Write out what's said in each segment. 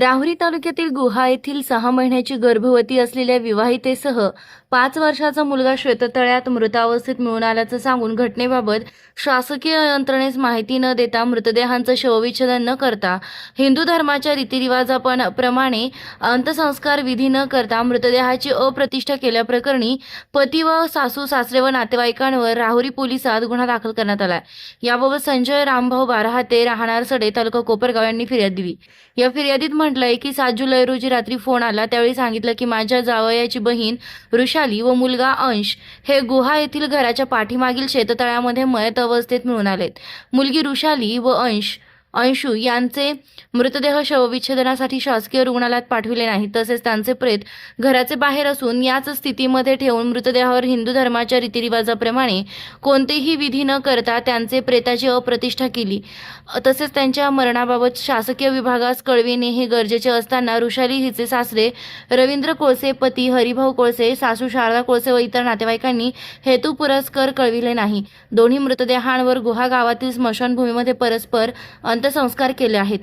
राहुरी तालुक्यातील गुहा येथील सहा महिन्याची गर्भवती असलेल्या विवाहितेसह पाच वर्षाचा मुलगा श्वेततळ्यात मृतावस्थेत मिळून आल्याचं सांगून घटनेबाबत शासकीय यंत्रणेस माहिती न देता मृतदेहांचं शवविच्छेदन न करता हिंदू धर्माच्या रीतिरिवाजाप्रमाणे अंत्यसंस्कार विधी न करता मृतदेहाची अप्रतिष्ठा केल्याप्रकरणी पती व सासू सासरे व नातेवाईकांवर राहुरी पोलिसात गुन्हा दाखल करण्यात आला याबाबत संजय रामभाऊ बारहाते राहणार सडे तालुका कोपरगाव यांनी फिर्याद दिली. या फिर्यादीत म्हटलंय की सात जुलै रोजी रात्री फोन आला त्यावेळी सांगितलं की माझ्या जावयाची बहीण वृषाली व मुलगा अंश हे गुहा येथील घराच्या पाठीमागील शेततळ्यामध्ये मयत अवस्थेत मिळून आलेत. मुलगी वृषाली व अंश अंशू यांचे मृतदेह शवविच्छेदनासाठी शासकीय रुग्णालयात पाठविले नाही. तसेच त्यांचे प्रेत घराचे बाहेर असून याच स्थितीमध्ये ठेवून मृतदेहावर हिंदू धर्माच्या रीतिरिवाजाप्रमाणे कोणतेही विधी न करता त्यांचे प्रेताची अप्रतिष्ठा केली. तसेच त्यांच्या मरणाबाबत शासकीय विभागास कळविणे हे गरजेचे असताना ऋषाली हिचे सासरे रवींद्र कोळसे पती हरिभाऊ कोळसे सासू शारदा कोळसे व इतर नातेवाईकांनी हेतू पुरस्कर कळविले नाही. दोन्ही मृतदेहांवर गुहा गावातील स्मशानभूमीमध्ये परस्पर अंत्यसंस्कार केले आहेत.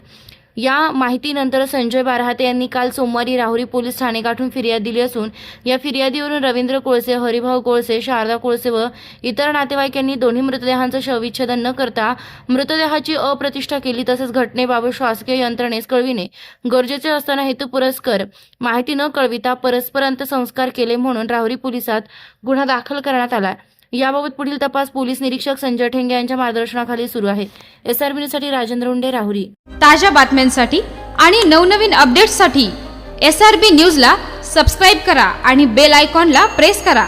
या माहितीनंतर संजय बारहाते यांनी काल सोमवारी राहुरी पोलीस ठाणे गाठून फिर्याद दिली असून या फिर्यादीवरून रवींद्र कोळसे हरिभाऊ कोळसे शारदा कोळसे व इतर नातेवाईकांनी दोन्ही मृतदेहांचं शवविच्छेदन न करता मृतदेहाची अप्रतिष्ठा केली तसेच घटनेबाबत शासकीय यंत्रणेस कळविणे गरजेचे असताना हेतू पुरस्कर माहिती न कळविता परस्पर अंत्यसंस्कार केले म्हणून राहुरी पोलिसात गुन्हा दाखल करण्यात आला. याबाबत पुढील तपास पोलीस निरीक्षक संजय ठेंगे यांच्या मार्गदर्शनाखाली सुरू आहे. एस आर न्यूजसाठी राजेंद्र उंडे राहुरी. ताज्या बातम्यांसाठी आणि नवनवीन अपडेट्ससाठी एस आर बी न्यूजला सबस्क्राईब करा आणि बेल आयकॉनला प्रेस करा.